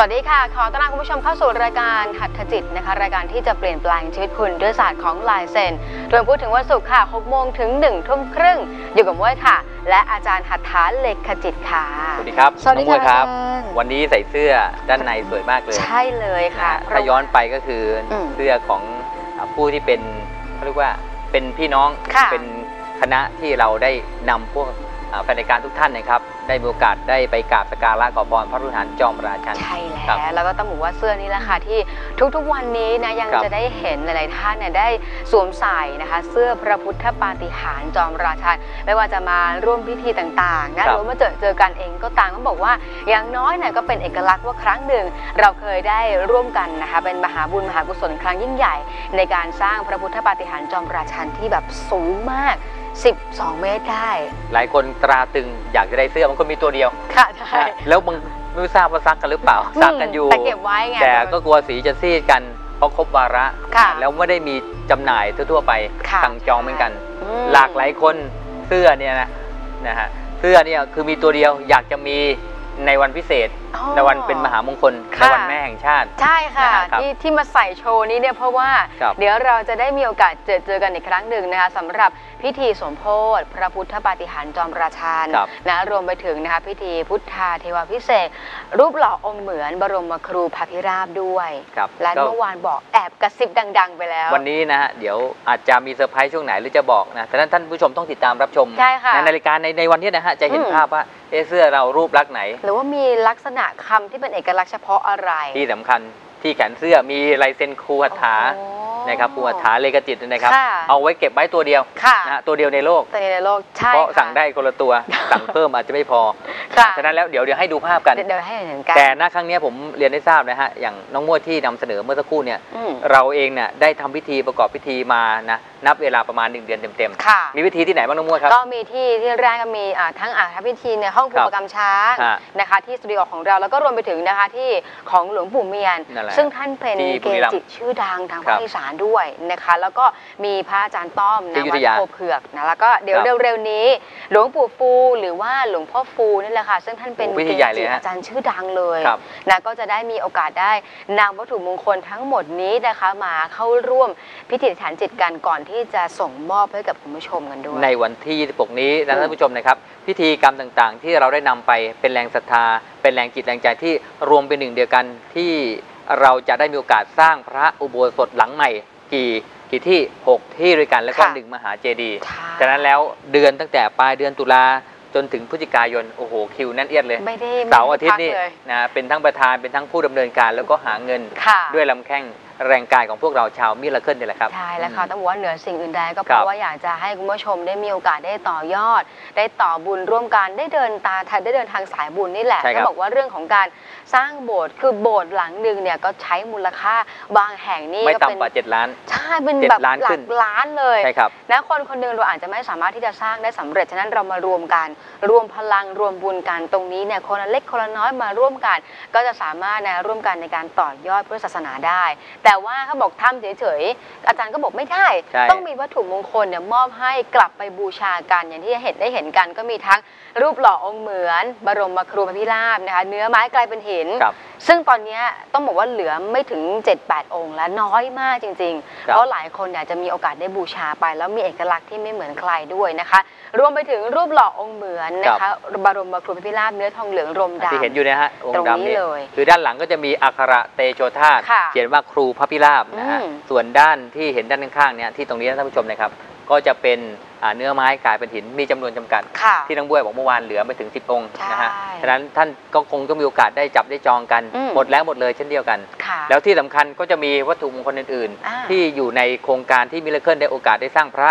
สวัสดีครับสวัสดีค่ะ ขอต้อนรับคุณผู้ชมเข้าสู่รายการหัตถจิตนะคะ รายการที่จะเปลี่ยนแปลงชีวิตคุณด้วยศาสตร์ของลายเซ็นโดยพูดถึงวันศุกร์ค่ะ6โมงถึง1ทุ่มครึ่งอยู่กับม้วยค่ะ และอาจารย์หัตถาเลขจิตค่ะ สวัสดีครับสวัสดีน้องมวยครับค่ะอาจารย์วันนี้ใส่เสื้อด้านในสวยมากเลยใช่เลยค่ะ นะถ้าย้อนไปก็คืออมเสื้อของอ่าผู้ที่เป็นเขาเรียกว่าเป็นพี่น้องค่ะ เป็นคณะที่เราได้นำพวกอ่า แฟนรายการทุกท่านนะครับ ได้มีโอกาสได้ไปกราบสักการะขอพรพระรุหารจอมราชัน ใช่ครับแล้ว แล้วก็ต้องบอกว่าเสื้อนี้แหละค่ะที่ทุกๆวันนี้นะยังครับจะได้เห็นหลายๆท่านเนี่ยได้สวมใส่นะคะ เสื้อพระพุทธปาฏิหาริย์จอมราชัน ไม่ว่าจะมาร่วมพิธีต่างๆนะหรือว่ามาเจอเจอกันเองก็ตามก็บอกว่าอย่างน้อยเนี่ยก็เป็นเอกลักษณ์ว่าครั้งหนึ่ง เราเคยได้ร่วมกันนะคะเป็นมหาบุญมหากุศลครั้งยิ่งใหญ่ ในการสร้างพระพุทธปาฏิหาริย์จอมราชันที่แบบสูงมาก 12 เมตรได้ หลายคนตราตึงอยากจะได้เสื้อบางคนมีตัวเดียวค่ะใช่นะแล้วบางไม่ทราบว่าซักกันหรือเปล่า ซักกันอยู่ แต่เก็บไว้ไง แต่ก็กลัวสีจะซีดกันเพราะครบวาระ ค่ะแล้วไม่ได้มีจำหน่ายทั่วๆไปค่ะ สั่งจองเหมือนกัน อืม หลากหลายคนเสื้อเนี่ยนะนะฮะเสื้อเนี่ยคือมีตัวเดียวอยากจะมี ในวันพิเศษ อ๋อ ในวันเป็นมหามงคลค่ะในวันแม่แห่งชาติ ใช่ค่ะนะครับที่ที่มาใส่โชว์นี้เนี่ยเพราะว่าครับเดี๋ยวเราจะได้มีโอกาสเจอเจอกันอีกครั้งหนึ่งนะคะสำหรับพิธีสมโพธิพระพุทธปาฏิหาริย์จอมราชันครับ นะรวมไปถึงนะคะพิธีพุทธาเทวาพิเศษกรูปหล่อองค์เหมือนบรมครูพระพิราบด้วย ครับและก็เมื่อวานบอกแอบกระซิบดัง ๆ ไปแล้ววันนี้นะฮะเดี๋ยวอาจจะมีเซอร์ไพรส์ช่วงไหนหรือจะบอกนะแต่นั้นท่านผู้ชมต้องติดตามรับชมใช่ค่ะ ในรายการในในวันนี้นะฮะจะเห็นอืม ภาพว่า เอ๊ะเสื้อเรารูปลักษณ์ไหน หรือว่ามีลักษณะคำที่เป็นเอกลักษณ์เฉพาะอะไรที่สำคัญที่แขนเสื้อมีลายเซ็นครูหัตถาอ๋อนะครับครูหัตถาเลกจิตนะครับ ค่ะ เอาไว้เก็บไว้ตัวเดียวค่ะนะฮะตัวเดียวในโลกแต่ในโลกใช่เพราะค่สั่งได้คนละตัว สั่งเพิ่มอาจจะไม่พอค่ะฉะนั้นแล้วเดี๋ยวเดี๋ยวให้ดูภาพกัน เดี๋ยวเดี๋ยวให้เห็นกันแต่ณครั้งเนี้ยผมเรียนได้ทราบนะฮะอย่างน้องมวยที่นำเสนอเมื่อสักครู่เนี่ย อืม เราเองเนี่ยได้ทำพิธีประกอบพิธีมานะนับเวลาประมาณ 1 เดือนเต็มค่ะ ๆ มีพิธีที่ไหนบ้างน้องมวยครับ ก็มีที่ที่แรกก็มีอ่าทั้งอ่าทำพิธีในห้องคภูรับมิกรรมช้างฮะนะคะที่สตูดิโอของเราแล้วก็รวมไปถึงนะคะที่ของหลวงปู่เมียน นั่นแหละซึ่งท่านเป็นที่บุเกรีรัมย์จิชื่อดังทางครัภาบคอีสานด้วยนะคะ แล้วก็มีพระอาจารย์ต้อมที่นะอยุวัธดยาโพเผือกนะแล้วก็เดี๋ยวครับเร็วๆนี้ หลวงปู่ฟูหรือว่าหลวงพ่อฟูนี่แหละค่ะ ซึ่งท่านเป็นโอ้พิเกธีใหญ่เลจิยฮะอาจารย์ชื่อดังเลยครับ นะก็จะได้มีโอกาสได้นำวัตถุมงคลทั้งหมดนี้นะคะมาเข้าร่วมพิธีอธิษฐานจิตกันก่อนที่จะส่งมอบให้กับคุณผู้ชมกันด้วย ในวันที่ 26 นี้นะอืมท่านผู้ชมนะครับ พิธีกรรมต่างๆ ที่เราได้นำไปเป็นแรงศรัทธา เป็นแรงจิตแรงใจที่รวมเป็นหนึ่งเดียวกันที่เราจะได้มีโอกาสสร้างพระอุโบสถหลังใหม่กี่กี่ที่ 6 ที่ด้วยกันแล้วก็ค่ะหนึ่งมหาเจดีย์ใช่ฉะนั้นแล้วเดือนตั้งแต่ปลายเดือนตุลาจนถึงพฤศจิกายนโอ้โหคิวแน่นเอียดเลย ไม่ได้เสาร์อาทิตย์นี่ไม่ได้พักเลยนะเป็นทั้งประธานเป็นทั้งผู้ดำเนินการแล้วก็หาเงิน ค่ะ ด้วยลำแข้ง แรงกายของพวกเราชาวมิราเคิลนี่แหละครับ ใช่แล้วค่ะอืมต้องบอกว่าเหนือสิ่งอื่นใดก็เพครัราะบว่าอยากจะให้คุณผู้ชมได้มีโอกาสได้ต่อยอด ได้ต่อบุญร่วมกันได้เดินตาได้เดินทางสายบุญนี่แหละใช่ครับต้องบอกว่าเรื่องของการสร้างโบสถ์คือโบสถ์หลังหนึ่งเนี่ยก็ใช้มูลค่าบางแห่งนี่ไม่ก็เป็นต่ำกว่า7ล้านใช่เป็นเจ็ดแบบล้านหลัขึ้นกล้านเลยใช่ครับนะคนคนหนึ่งเราอาจจะไม่สามารถที่จะสร้างได้สำเร็จฉะนั้นเรามารวมกัน รวมพลังรวมบุญกันตรงนี้เนี่ยคนละเล็กคนละน้อยมาร่วมกัน ก็จะสามารถนะร่วมกันในการต่อยอดพุทธศาสนาได้แต่ว่าเขาบอกทำเฉยๆอาจารย์ก็บอกไม่ได้ ใช่ ต้องมีวัตถุมงคลเนี่ยมอบให้กลับไปบูชากันอย่างที่เห็นได้เห็นกัน ก็มีทั้งรูปหล่อองค์เหมือน บรมครูพระพิราบนะคะเนื้อไม้กลายเป็นหิน ครับ ซึ่งตอนเนี้ยต้องบอกว่าเหลือไม่ถึง 7-8 องค์แล้วน้อยมากจริง ๆ ครับ เพราะหลายคนอยากจะมีโอกาสได้บูชาไป แล้วมีเอกลักษณ์ที่ไม่เหมือนใครด้วยนะคะ รวมไปถึงรูปหล่อองค์เหมือนนะคะ บรมครูพระพิราบเนื้อทองเหลืองรมดำ ที่เห็นอยู่เนยฮะองตรงค์นี้ดำนี่เลยคือด้านหลังก็จะมีอักขระเตโชธาตค่ะ เขียนว่าครูพระพิราบนะฮะ อืม ส่วนด้านที่เห็นด้านข้างๆเนี่ยที่ตรงนี้นะท่านผู้ชมนะครับ ก็จะเป็นอ่าเนื้อไม้กลายเป็นหินมีจำนวนจำกัด ค่ะ ที่น้องบวยบอกเมื่อวานเหลือไม่ถึง 10 องค์นะฮะ ใช่ฉะนั้นท่านก็คงต้องมีโอกาสได้จับได้จองกัน อืม หมดแล้วหมดเลยเช่นเดียวกัน ค่ะแล้วที่สำคัญก็จะมีวัตถุมงคลอื่น อ่า ๆ ที่อยู่ในโครงการที่มิเลเคิลได้โอกาสได้สร้างพระ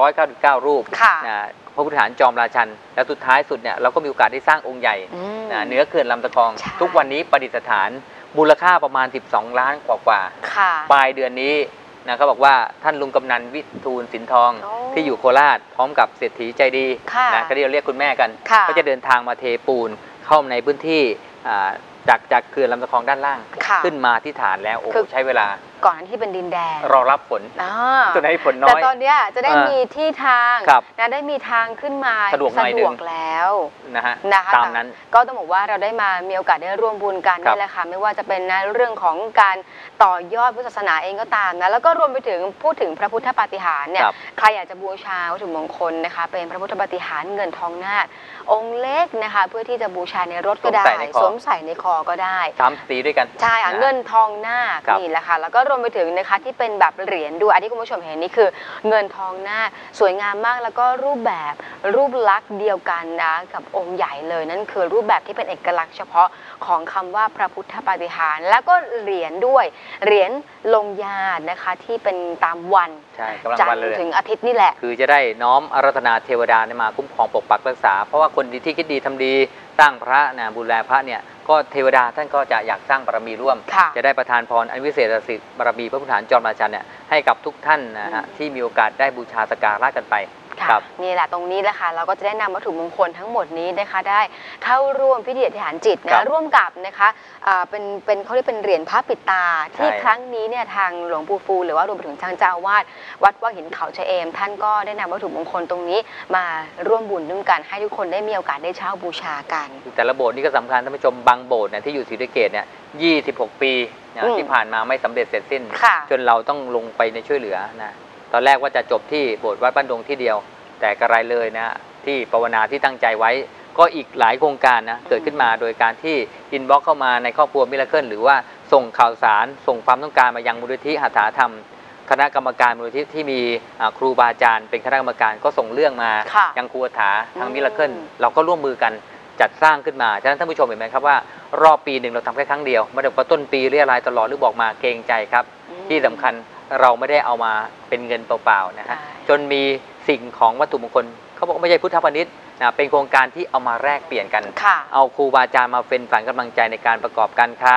999 รูปค่ะนะพระพุทธฐานจอมราชัน แล้วสุดท้ายสุดเนี่ยเราก็มีโอกาสได้สร้างองค์ใหญ่อืม นะเหนือเขื่อนลำตะคอง ใช่ ทุกวันนี้ประดิษฐาน มูลค่าประมาณ 12 ล้านกว่าค่ะๆปลายเดือนนี้นะเขาบอกว่าท่านลุงกำนันวิทูลสินทองโอ้ที่อยู่โคราชพร้อมกับเศรษฐีใจดีค่ะนะก็เรียกเรียกคุณแม่กัน ค่ะ ก็จะเดินทางมาเทปูนเข้าในพื้นที่อ่าจากจากเขื่อนลำตะคองด้านล่าง ค่ะ ขึ้นมาที่ฐานแล้วโอ้โหคือ ใช้เวลา ก่อนที่เป็นดินแดงรอรับฝนอ่าจนให้ฝนน้แต่อยตอนเนี้ยจะได้อ่ามีมีที่ทางครับนะได้มีทางขึ้นมาสะดวกหน่อยนึงแล้วนะฮะนะคะตามนั้นก็ต้องบอกว่าเราได้มามีโอกาสได้ร่วมบุญกันครับนี่แหละค่ะไม่ว่าจะเป็นในเรื่องของการต่อยอดพุทธศาสนาเองก็ตามนะแล้วก็รวมไปถึงพูดถึงพระพุทธปาฏิหาริย์เนี่ยครับใครอยากจะบูชาวัตถุมงคลนะคะ เป็นพระพุทธปาฏิหาริย์เงินทองนาคองค์เล็กนะคะ เพื่อที่จะบูชาในรถก็ได้สวมใส่ในคอสวมใส่ในคอก็ได้สามสีด้วยกันใช่ค่ะนะเงินทองนาคครับนี่แหละค่ะแล้วก็รวมไปถึงนะคะที่เป็นแบบเหรียญด้วยอันที่คุณผู้ชมเห็นนี่คือ เงินทองนาคสวยงามมากแล้วก็รูปแบบรูปลักษณ์เดียวกันนะกับองค์ใหญ่เลยนั่นคือรูปแบบที่เป็นเอกลักษณ์เฉพาะของคำว่าพระพุทธปาฏิหาริย์แล้วก็เหรียญด้วยเหรียญลงยานะคะที่เป็นตามวันใช่กำลังจันวันทเลยร์ถึงอาทิตย์นี่แหละ คือจะได้น้อมอารัธนาเทวดาเนี่ยมาคุ้มครองปกปักรักษา เพราะว่าคนดีที่คิดดีทำดีสร้างพระนะบูแลพระเนี่ย ก็เทวดาท่านก็จะอยากสร้างบารมีร่วม ค่ะจะได้ประทานพรอันวิเศษสิทธิ์บารมีพระพุทธฐานจอมราชันเนี่ยให้กับทุกท่านนะฮะอืมที่มีโอกาสได้บูชาสกการะกันไป ค่ะครับ นี่แหละตรงนี้แหละค่ะเราก็จะได้นำวัตถุมงคลทั้งหมดนี้นะคะ ได้เข้าร่วมพิธีอธิษฐานจิตครันะบร่วมกับนะคะอ่าเป็นเป็นเขาเรียกเป็นเหรียญพระปิดตา ที่ใช่ ครั้งนี้เนี่ยทางหลวงปู่ฟูหรือว่ารวมไปถึงทางเจ้าอาวาดวัดว่าหินเขาชะเอม ท่านก็ได้นำวัตถุมงคลตรงนี้มาร่วมบุญด้วยกันให้ทุกคนได้มีโอกาสได้เช่าบูชากัน แต่ละโบสถ์นี่ก็สำคัญท่านผู้ชมบางโบสถ์เนี่ยที่อยู่ศรีสะเกดเนี่ย 26 ปีนะอืมที่ผ่านมาไม่สำเร็จเสร็จสิ้น ค่ะ จนเราต้องลงไปในช่วยเหลือนะ ตอนแรกว่าจะจบที่โบสถ์วัดบ้านดงที่เดียว แต่กระไรเลยนะที่ภาวนาที่ตั้งใจไว้ ก็อีกหลายโครงการนะเกิดขึ้นมาโดยการที่อินบ็อกเข้ามาในครอบครัวมิราเคิลหรือว่าส่งข่าวสาร ส่งความต้องการมายังมูลนิธิหัตถาธรรม คณะกรรมการมูลนิธิที่มีอ่าครูบาอาจารย์เป็นคณะกรรมการก็ส่งเรื่องมาค่ะยังครูอาถาทางอืมมิราเคิลเราก็ร่วมมือกันจัดสร้างขึ้นมา ฉะนั้นท่านผู้ชมเห็นไหมครับว่ารอบปีหนึ่งเราทำแค่ครั้งเดียว ไม่ได้บอกว่าต้นปีเรียรายตลอดหรือบอกมาเกรงใจครับอืมที่สำคัญ เราไม่ได้เอามาเป็นเงินเปล่าๆนะฮะใช่จนมีสิ่งของวัตถุมงคลเขาบอกว่าไม่ใช่พุทธพาณิชย์นะเป็นโครงการที่เอามาแลกเปลี่ยนกันค่ะเอาครูบาอาจารย์มาเป็นฝันกำลังใจในการประกอบการค้า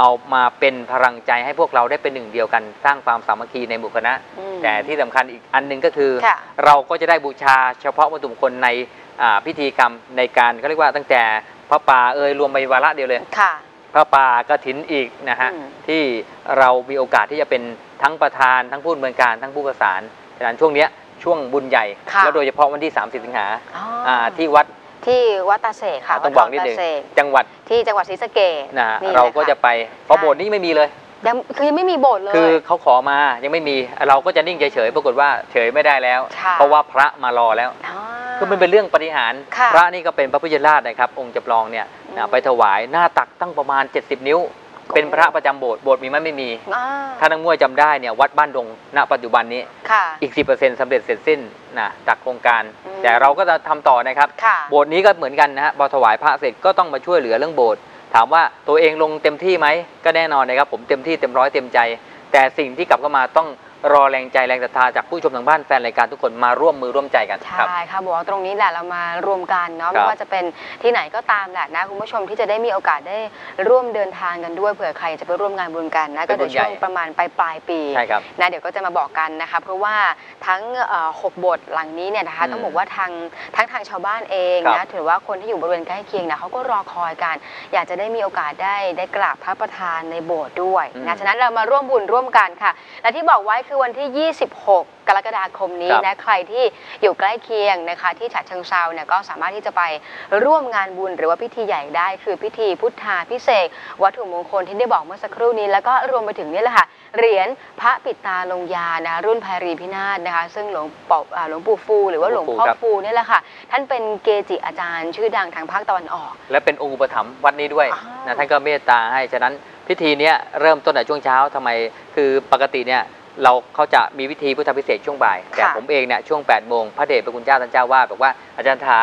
เอามาเป็นพลังใจให้พวกเราได้เป็นหนึ่งเดียวกัน สร้างความสามัคคีในหมู่คณะอืมแต่ที่สำคัญอีกอันหนึ่งก็คือค่ะเราก็จะได้บูชาเฉพาะวัตถุมงคลในอ่าพิธีกรรมในการเขาเรียกว่าตั้งแต่พระป่าเอ่ยรวมไปวาระเดียวเลยค่ะพระป่ากถินอีกนะฮะอืมที่เรามีโอกาสที่จะเป็น ทั้งประธานทั้งผู้ดำเนินการทั้งผู้ประสานฉะนั้นช่วงเนี้ยช่วงบุญใหญ่ ค่ะ แล้วโดยเฉพาะวันที่ 30 สิงหาอ๋อออ่าที่วัดที่วัดตาเสกค่ะต้องบอกนิดวันึตางเสกจังหวัดที่จังหวัดศรีสะเกษนะฮะนี่เราแหลก็ค่จะไปเพราะใช่โบสถ์นี้ไม่มีเลย ยังคือยังไม่มีโบสถ์เลย คือเขาขอมายังไม่มีเราก็จะนิ่งเฉยๆปรากฏว่าเฉยไม่ได้แล้ว ค่ะ เพราะว่าพระมารอแล้วอ๋อคือมันเป็นเรื่องปฏิหารค่ะพระนี่ก็เป็นพระพุทธราชนะครับ องค์จำลองเนี่ยอืม นะไปถวายหน้าตักตั้งประมาณ 70 นิ้ว เป็นพระประจำโบสถ์โบสถ์มีไหมไม่มี อ่าถ้านักมวยจำได้เนี่ยวัดบ้านดงณปัจจุบันนี้ค่ะ อีก 10%สำเร็จเสร็จสิ้นนะจากโครงการ อืม แต่เราก็จะทำต่อนะครับ ค่ะโบสถ์นี้ก็เหมือนกันนะฮะพอถวายพระเสร็จก็ต้องมาช่วยเหลือเรื่องโบสถ์ถามว่าตัวเองลงเต็มที่ไหมก็แน่นอนนะครับ ผมเต็มที่เต็มร้อยเต็มใจ แต่สิ่งที่กลับเข้ามาต้อง รอแรงใจแรงศรัทธาจากผู้ชมทางบ้านแฟนรายการทุกคนมาร่วมมือร่วมใจกันครับใช่ค่ะบอกว่าตรงนี้แหละเรามารวมกันเนาะครับไม่ว่าจะเป็นที่ไหนก็ตามแหละนะคุณผู้ชมที่จะได้มีโอกาสได้ร่วมเดินทางกันด้วยเผื่อใครจะไปร่วมงานบุญกันนะเป็ก็นบุเดี๋ยวญใหญ่ช่วงประมาณปลายปลายๆปีใช่ครับนะเดี๋ยวก็จะมาบอกกันนะคะเพราะว่าทั้งเอ่อหกบทหลังนี้เนี่ยนะคะอืมต้องบอกว่าทางทั้งทางชาวบ้านเองครันะบถือว่าคนที่อยู่บริเวณใกล้เคียงนะเขาก็รอคอยกัน อยากจะได้มีโอกาสได้ได้กราบพระประธานในโบสถ์ด้วยอืนะมฉะนั้นเรามาร่วมบุญร่วมกันค่ะ และที่บอกไว้คือวันที่ 26 กรกฎาคมนี้ครับนะใครที่อยู่ใกล้เคียงนะคะที่ฉะเชิงเซาเนี่ยก็สามารถที่จะไปร่วมงานบุญหรือว่าพิธีใหญ่ได้ คือพิธีพุทธาพิเศษกวัตถุมงคลที่ได้บอกเมื่อสักครู่นี้ แล้วก็รวมไปถึงนี่แหละค่ะเหรียญพระปิดตาลงยานะรุ่นไพรีพินาศนะคะซึ่งหลวงปออ่าหลวงปู่ฟูหรือว่าหลวงพ่อหลวงปู่ครับ ฟูนี่แหละค่ะท่านเป็นเกจิอาจารย์ ชื่อดังทางภาคตะวันออก และเป็นองค์อุปถัมภ์วัดนี้ด้วยอ้าวนะท่านก็เมตตาให้ ฉะนั้นพิธีเนี้ยเริ่มต้นในช่วงเช้าทำไม คือปกติเนี่ย เราเขาจะมีพิธีพุทธพิเศษกช่วงบ่าย แต่ผมเองเนี่ยช่วง8ปดโมงพระเดชพระคุณเจ้าท่านเจ้าว่าบอกว่าอาจารย์ถา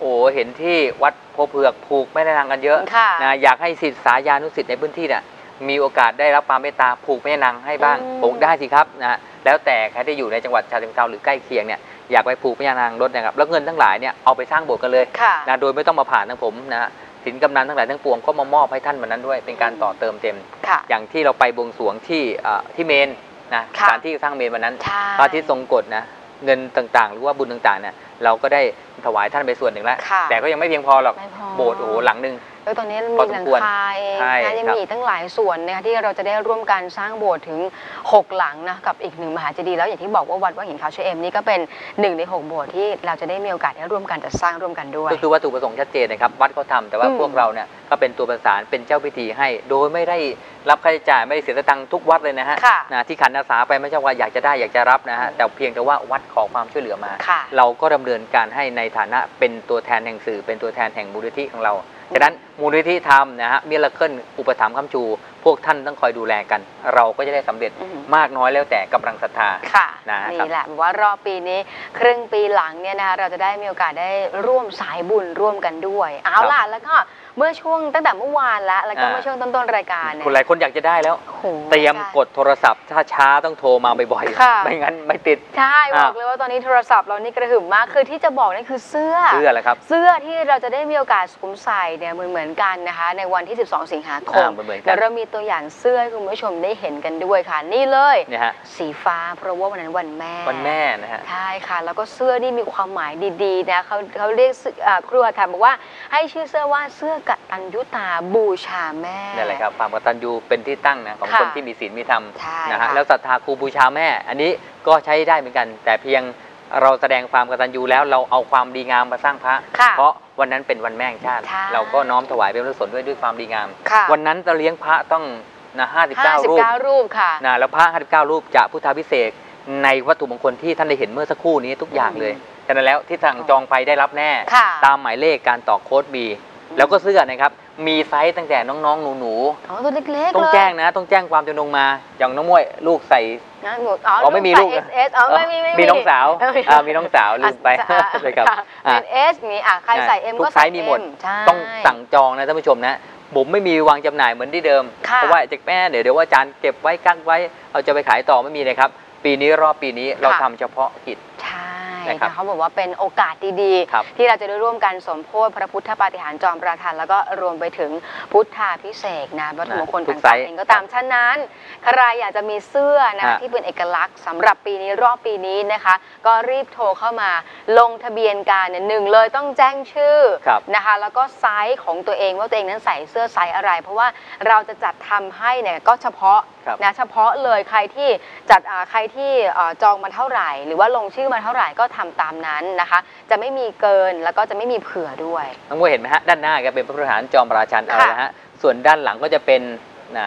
โอ้เห็นที่วัดโพเผือกผูกไม่ได้นางกันเยอะค่ะนะอยากให้ศิษย์สายานุศิษย์ในพื้นที่เนี่ยมีโอกาสได้รับความเมตตาผูกแม่นางให้บ้างอืมผมได้สิครับนะแล้วแต่ใครที่อยู่ในจังหวัดชาเชิงเทราหรือใกล้เคียงเนี่ยอยากไปผูกแม่นางรถนะครับแล้วเงินทั้งหลายเนี่ยเอาไปสร้างโบสถ์กันเลยค่ะนะโดยไม่ต้องมาผ่านทางผมนะฮะสินกำนันทั้งหลายทั้งปวงก็มามอบให้ท่านวันนั้นด้วย เป็นการต่อเติมเต็มค่ะอย่างที่เราไปบวงสรวงที่เอ่อที่เมน นะค่ะการที่สร้างเมนวันนั้นใช่ พระอาทิตย์ทรงกฎนะเงินต่างๆ หรือว่าบุญต่างๆเนี่ยเราก็ได้ถวายท่านไปส่วนหนึ่งแล้ว ค่ะแต่ก็ยังไม่เพียงพอหรอกไม่พอ โบสถ์โอ้โหหลังหนึ่ง แล้วตอนนี้พอมีสหมลังควรคาเองใช่นะยังครับมีอีกตั้งหลายส่วนนะคะที่เราจะได้ร่วมกันสร้างโบสถ์ถึง 6 หลังนะกับอีกหนึ่งมหาเจดีย์แล้วอย่างที่บอกว่าวัดวังหินขาวเชเอมนี่ก็เป็นหนึ่งในหกโบสถ์ที่เราจะได้มีโอกาสได้ร่วมกันจัดสร้างร่วมกันด้วยก็คือวัตถุประสงค์ชัดเจนนะครับวัดเขาทำแต่ว่าอืมพวกเราเนี่ยก็เป็นตัวประสานเป็นเจ้าพิธีให้ โดยไม่ได้รับค่าใช้จ่ายไม่ได้เสียสตังค์ทุกวัดเลยนะฮะค่ะนะที่ขันอาสาไปไม่ใช่ว่าอยากจะได้อยากจะรับนะฮะอืมแต่เพียงแต่ว่าวัดขอความช่วยเหลือมาค่ะเราก็ดำเนินการให้ในฐานะเป็นตัวแทนแห่งสื่อเป็นตัวแทนแห่งมูลนิธิของเรา ฉะนั้นมูลนิธิทำนะฮะมิราเคิลอุปถัมภ์คำชู พวกท่านต้องคอยดูแลกัน เราก็จะได้สำเร็จอืมมากน้อยแล้วแต่กำลังศรัทธาค่ะนะครับนี่แหละแบบว่ารอบปีนี้ ครึ่งปีหลังเนี่ยนะคะเราจะได้มีโอกาสได้ร่วมสายบุญร่วมกันด้วย เอาล่ะแล้วก็ เมื่อช่วงตั้งแต่เมื่อวานแล้วแล้วก็อ่า เมื่อช่วงต้นๆรายการเนี่ยคุณหลายคนอยากจะได้แล้ว โอ้โห เตรียมใช่กดโทรศัพท์ ถ้าช้าต้องโทรมาบ่อยค่ะ ๆ ไม่งั้นไม่ติด ใช่บอ่า อกเลยว่าตอนนี้โทรศัพท์เรานี่กระหึ่มมากคือที่จะบอกนี่คือเสื้อ เชื่อแล้วครับเสื้อที่เราจะได้มีโอกาสสวมใส่เนี่ยเหมือนเหมือนๆกันนะคะ ในวันที่ 12 สิงหาคมอ่าเหมือนๆกันแล้วเรามีตัวอย่างเสื้อให้คุณผู้ชมได้เห็นกันด้วยค่ะ นี่เลย เนี่ยฮะสีฟ้าเพราะว่าวันนั้นวันแม่ วันแม่นะฮะ ใช่ค่ะ แล้วก็เสื้อนี่มีความหมายดีๆนะเขาเขาเรียกเสื้ออ่าครัวถามบอกว่าให้ชื่อเสื้อว่าเสื้อกตัญยุตาบูชาแม่ นั่นแหละครับความกตัญญูเป็นที่ตั้งนะของค่ะคนที่มีศีลมีธรรมใช่นะฮะค่ะแล้วศรัทธาครูบูชาแม่ อันนี้ก็ใช้ได้เหมือนกัน แต่เพียงเราแสดงความกตัญญูแล้วเราเอาความดีงามมาสร้างพระค่ะเพราะวันนั้นเป็นวันแม่แห่งชาติใช่เราก็น้อมถวายเป็นพระสนด้วยด้วยความดีงามค่ะวันนั้นจะเลี้ยงพระต้องนะ59รูป59รูปค่ะนะแล้วพระ59รูปจะพุทธาพิเศษกในวัตถุมงคลที่ท่านได้เห็นเมื่อสักครู่นี้ทุกอย่างเลยฉะนั้นแล้วที่สั่งจองไปได้รับแน่ค่ะตามหมายเลขการต่อโค้ดบี แล้วก็เสื้อนะครับ มีไซส์ตั้งแต่น้องๆ หนูอ๋อตัวเล็กๆๆต้องเลยแจ้งนะ ต้องแจ้งความจำนงมา อย่างน้องมวยลูกใส่ นะหนูอ๋ออ๋อไม่มีลูกใส่ SS อ๋อไม่มีไม่มี มีน้องสาวเอออ่ามีน้องสาวลืมไปอะเลยครับอะอะ เป็น S มีอะใครใส่ M ทุก็กไซใส่ส์มีหมด M ใช่ ต้องสั่งจองนะท่านผู้ชมนะ ผมไม่มีวางจำหน่ายเหมือนที่เดิม ค่ะ เพราะว่าจากแม่เดี๋ยวเดี๋ยวว่าอาจารย์เก็บไว้กั้นไว้เราจะไปขายต่อไม่มีเลยครับ ปีนี้รอบปีนี้เราทำเฉพาะกิจ ใช่ นะครับเขาบอกว่าเป็นโอกาสดีครับๆที่เราจะได้ร่วมกันสมโพธิพระพุทธปาฏิหาริย์จอมประทาน แล้วก็รวมไปถึงพุทธาพิเศษกนะวัตถุมงคลทุกต่างไซส์ๆเองก็ตามฉะนั้นใครอยากจะมีเสื้อนะฮะที่เป็นเอกลักษณ์สำหรับปีนี้รอบปีนี้นะคะ ก็รีบโทรเข้ามาลงทะเบียนการเนี่ยหนึ่งเลยต้องแจ้งชื่อครับนะคะ แล้วก็ไซส์ของตัวเองว่าตัวเองนั้นใส่เสื้อไซส์อะไร เพราะว่าเราจะจัดทำให้เนี่ยก็เฉพาะ ครับนะเฉพาะเลยใครที่จัดอ่าใครที่เอ่อจองมาเท่าไหร่ หรือว่าลงชื่อมาเท่าไหร่ก็ทำตามนั้นนะคะ จะไม่มีเกินแล้วก็จะไม่มีเผื่อด้วย น้องมวยเห็นไหมฮะด้านหน้าก็เป็นพระพุทธฐานจอมราชันเอาค่ะละฮะส่วนด้านหลังก็จะเป็นนะ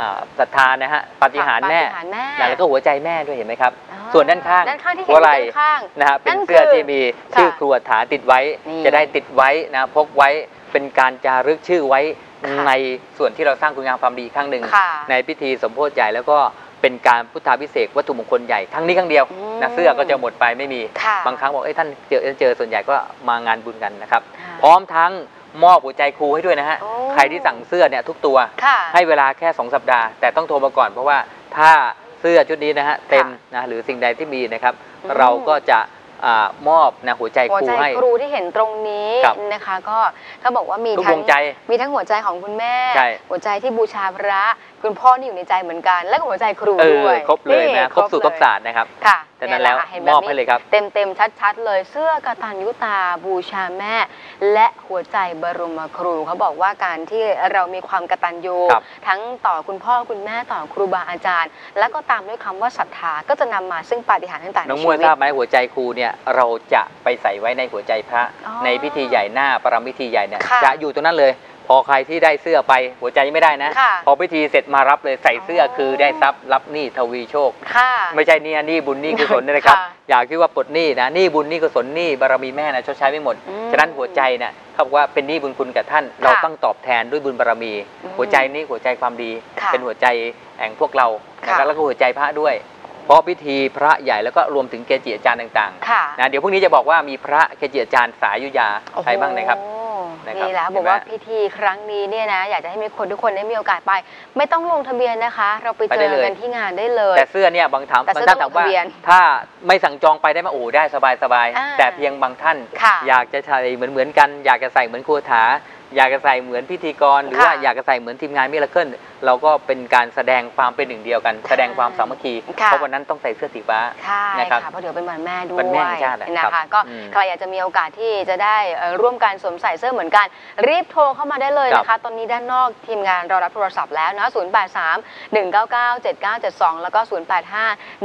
อ่าศรัทธานะฮะปาฏิหาริย์แม่ปาฏิหาริย์แม่ นะแล้วก็หัวใจแม่ด้วยเห็นไหมครับอ๋อส่วนด้านข้าง ด้านข้างที่เห็นหัวไหล่ ด้านข้าง นะฮะเป็นนั่นเสื้อคือที่มีค่ะชื่อครัวถาติดไว้ นี่จะได้ติดไว้นะพกไว้เป็นการจารึกชื่อไว้ค่ะ ในส่วนที่เราสร้างคุณงามความดีครั้งหนึ่งค่ะในพิธีสมโพธิใหญ่แล้วก็เป็นการพุทธาพิเศษกวัตถุมงคลใหญ่ครั้งนี้ครั้งเดียวอืมนะเสื้อก็จะหมดไปไม่มีค่ะบางครั้งบอกเอ้ยท่านเจอเจอส่วนใหญ่ก็มางานบุญกันนะครับค่ะพร้อมทั้งมอบหัวใจครูให้ด้วยนะฮะโอ้ใครที่สั่งเสื้อเนี่ยทุกตัวค่ะให้เวลาแค่ 2 สัปดาห์ แต่ต้องโทรมาก่อนเพราะว่าถ้าเสื้อชุดนี้นะฮะเต็มนะหรือสิ่งใดที่มีนะครับอืมเราก็จะ อามอบนะหัวใจหัวครูใจให้ ครูที่เห็นตรงนี้ครับนะคะ ก็เขาบอกว่ามีทุกทั้ดวงใจมีทั้งหัวใจของคุณแม่ ใช่ หัวใจที่บูชาพระ คุณพ่อนี่อยู่ในใจเหมือนกัน และก็หัวใจครูเอด้วอยครบเลยนะครบสูตรครบเลยศาสตร์นะครับ ค่ะ ฉะนั้นแล้วเยหะค่ะห็นมแบบอบนี้ให้เลยครับ เต็มเต็มๆชัด ๆ เลยเสื้อกตัญญูตาบูชาแม่ และหัวใจบรมครูเขาบอกว่าการที่เรามีความกตัญญูครับทั้งต่อคุณพ่อคุณแม่ต่อครูบาอาจารย์ แล้วก็ตามด้วยคำว่าศรัทธาก็จะนำมาซึ่งปาฏิหาริย์ต่างๆน้องในมวยชีวิทราตบไหมหัวใจครูเนี่ยเราจะไปใส่ไว้ในหัวใจพระอ๋อในพิธีใหญ่หน้าปรมิธีใหญ่เนี่ยค่ะจะอยู่ตรงนั้นเลย พอใครที่ได้เสื้อไปหัวใจไม่ได้นะ ค่ะ พอพิธีเสร็จมารับเลยใส่เสื้อออคือได้ทรัพย์รับหนี้ทวีโชค ค่ะ ไม่ใช่เนี่ยหนี้บุญหนี้กุศลนี่นะครับ ค่ะอยากคิดว่าปลดหนี้นะหนี้บุญหนี้กุศลหนี้บารมีแม่นะชดใช้ไม่หมด อืมฉะนั้นหัวใจเนี่ยเขาบอกว่าเป็นหนี้บุญคุณกับท่าน เราต้องตอบแทนด้วยบุญบารมี อืมหัวใจนี้หัวใจความดี ค่ะเป็นหัวใจแห่งพวกเราค่ะนะครับแล้วก็หัวใจพระด้วย เพราะพิธีพระใหญ่แล้วก็รวมถึงเกจิอาจารย์ต่างค่ะๆนะเดี๋ยวพรุ่งนี้จะบอกว่ามีพระเกจิอาจารย์สายอยุธยาใครบ้างนะครับโอ้ นะครับนี่แหละเห็นบอกไหมว่าพิธีครั้งนี้เนี่ยนะ อยากจะให้มีคนทุกคนได้มีโอกาสไป ไม่ต้องลงทะเบียนนะคะ เราไปไปเจได้อเลยกันที่งานได้เลย แต่เสื้อเนี่ยบางถามแต่บางเสื้อท่านถามว่าต้องลงทะเบียนถ้าไม่สั่งจองไปได้ไหมโอ้โหได้สบายสบายๆอ่าแต่เพียงบางท่านค่ะอยากจะใส่เหมือนเหมือนๆกัน อยากจะใส่เหมือนครูถาอยากจะใส่เหมือนพิธีกร หรือค่ะว่าอยากจะใส่เหมือนทีมงานมิราเคิล เราก็เป็นการแสดงความเป็นหนึ่งเดียวกัน แสดงความสามัคคีค่ะ เพราะวันนั้นต้องใส่เสื้อสีฟ้า ใช่นะครับค่ะเพราะเดี๋ยวเป็นวันแม่ด้วยวันแม่แห่งชาติอะนะครัคะ บก็อืมใครอยากจะมีโอกาสที่จะได้เอ่อร่วมการสวมใส่เสื้อเหมือนกัน รีบโทรเข้ามาได้เลยนะคะตอนนี้ด้านนอกทีมงานรอรับโทรศัพท์แล้วนะ083 199 7972 แล้วก็ 085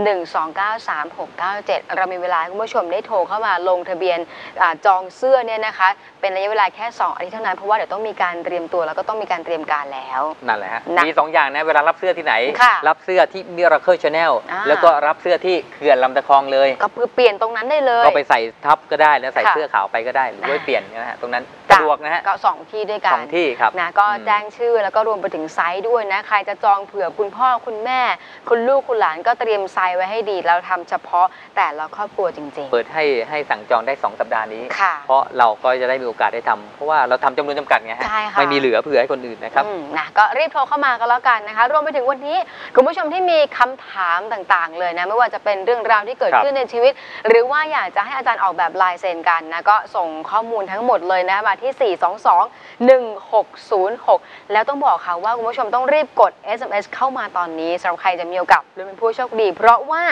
129 3697 เรามีเวลาให้คุณผู้ชมได้โทรเข้ามาลงทะเบียนอาจองเสื้อเนี่ยนะคะ เป็นระยะเวลาแค่ 2 อาทิตย์เท่านั้นเพราะว่าเดี๋ยวต้องมีการเตรียมตัวแล้วก็ต้องมีการเตรียมการแล้ว นั่นแหละฮะ นะมีสองอย่างนะเวลารับเสื้อที่ไหน ค่ะรับเสื้อที่มิราเคิลชาแนลอ่า แล้วก็รับเสื้อที่เขื่อนลำตะคองเลย ก็คือเปลี่ยนตรงนั้นได้เลย ก็ไปใส่ทับก็ได้แล้วใส่ค่ะเสื้อขาวไปก็ได้หรือว่าอ่าเปลี่ยนนะฮะตรงนั้นจ้ะสะดวกนะฮะก็สองที่ด้วยกัสนองที่ครับ นะก็อืมแจ้งชื่อแล้วก็รวมไปถึงไซส์ด้วยนะใครจะจองเผื่อคุณพ่อคุณแม่ คุณลูกคุณหลานก็เตรียมไซส์ไว้ให้ดีแล้วทำเฉพาะแต่ละครอบครัวจริงเปิดให้ให้สั่งจองได้ 2 สัปดาห์นี้ ๆ ค่ะ เพราะเราก็จะได้มีโอกาสได้ทำเพราะว่าเราทำจำนวนจำกัดไงฮะใช่ค่ะ ไม่มีเหลือเผื่อให้คนอื่นนะครับ อืมนะก็รีบโทรเข้ามากันแล้วกันนะคะ รวมไปถึงวันนี้คุณผู้ชมที่มีคำถามต่างๆ เลยนะ ไม่ว่าจะเป็นเรื่องราวที่เกิดครับ ขึ้นในชีวิต หรือว่าอยากจะให้อาจารย์ออกแบบลายเซ็นกันนะ ก็ส่งข้อมูลทั้งหมดเลยนะ มาที่ 422 1606 แล้วต้องบอกค่ะว่าคุณผู้ชมต้องรีบกด SMS เข้ามาตอนนี้สำหรับใครจะมีโอกาสเป็นผู้โชคดี เพราะว่า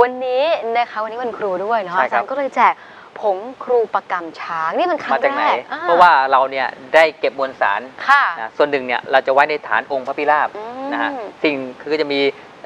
วันนี้นะคะวันนี้วันครูด้วยเนาะใช่อาครัจาบรย์ก็เลยแจก ผงครูประกำช้างนี่เป็นครั้มางจากไหแรน กอ่เพราะว่าเราเนี่ยได้เก็บมวลสารค่ะ นะส่วนหนึ่งเนี่ยเราจะไว้ในฐานองค์พระพิราบอืม นะฮะสิ่งคือจะมี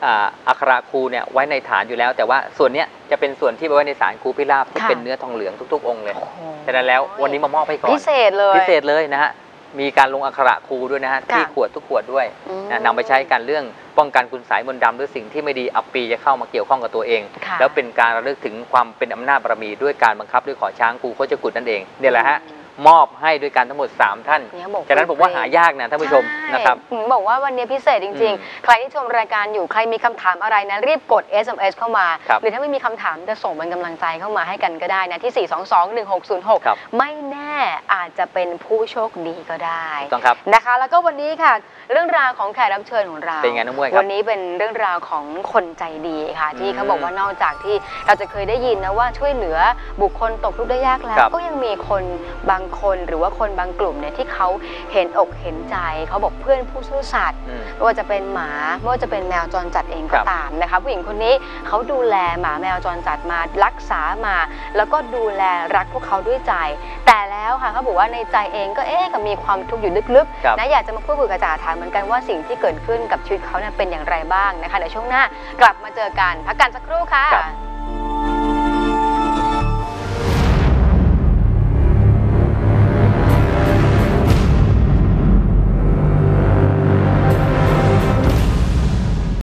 อ่าอักขระครูเนี่ยไว้ในฐานอยู่แล้ว แต่ว่าส่วนเนี้ยจะเป็นส่วนที่ไว้ในฐานครูพิราบที่ค่ะ เป็นเนื้อทองเหลืองทุกๆ องค์เลยโอ้โหฉะนั้นแล้ววันนี้มามอบให้ก่อนพิเศษเลย พิเศษเลยนะฮะ มีการลงอักขระครูด้วยนะฮะค่ะที่ขวดทุกขวดด้วยอืมนะนำไปใช้กันเรื่องป้องกันคุณสายมนต์ดำหรือสิ่งที่ไม่ดีอับปีจะเข้ามาเกี่ยวข้องกับตัวเองค่ะแล้วเป็นการระลึกถึงความเป็นอำนาจบารมีด้วยการบังคับด้วยขอช้างครูโคจกุฎนั่นเองเนี่ยแหละฮะอื มมอบให้ด้วยกันทั้งหมด 3 ท่านเนี่ยบอกฉะนั้นผมว่าหายากนะท่านผู้ชมในะครับถึงบอกว่าวันนี้พิเศษจริงอืมๆใครที่ชมรายการอยู่ใครมีคำถามอะไรนะรีบกด SMS เข้ามาครับหรือถ้าไม่มีคำถามจะส่งเป็นกำลังใจเข้ามาให้กันก็ได้นะที่ครับ422-1606 ไม่แน่อาจจะเป็นผู้โชคดีก็ได้ถูกต้องครับนะคะ แล้วก็วันนี้ค่ะ เรื่องราวของแขกรับเชิญของเราเป็นไงน้องมวยครับวันนี้เป็นเรื่องราวของคนใจดีค่ะ ที่อืมเขาบอกว่านอกจากที่เราจะเคยได้ยินนะว่าช่วยเหลือบุคคลตกทุกข์ได้ยากแล้วครับก็ยังมีคนบางคนหรือว่าคนบางกลุ่มเนี่ยที่เขาเห็นอกเห็นใจเขาบอกเพื่อนผู้ซื่อสัตย์อืมไม่ว่าจะเป็นหมาไม่ว่าจะเป็นแมวจรจัดเองครัก็บตามนะคะผู้หญิงคนนี้เขาดูแลหมาแมวจรจัดมารักษามา แล้วก็ดูแลรักพวกเขาด้วยใจ แต่แล้วค่ะเขาบอกว่าในใจเองก็เอ๊ะก็มีความทุกข์อยู่ลึกครับๆนะอยากจะมาพูดคุยกับจ่าถามเหมือนกันว่าสิ่งที่เกิดขึ้นกับชีวิตเขาเนี่ยเป็นอย่างไรบ้างนะคะเดี๋ยวช่วงหน้ากลับมาเจอกันพักกันสักครู่ค่ะครับ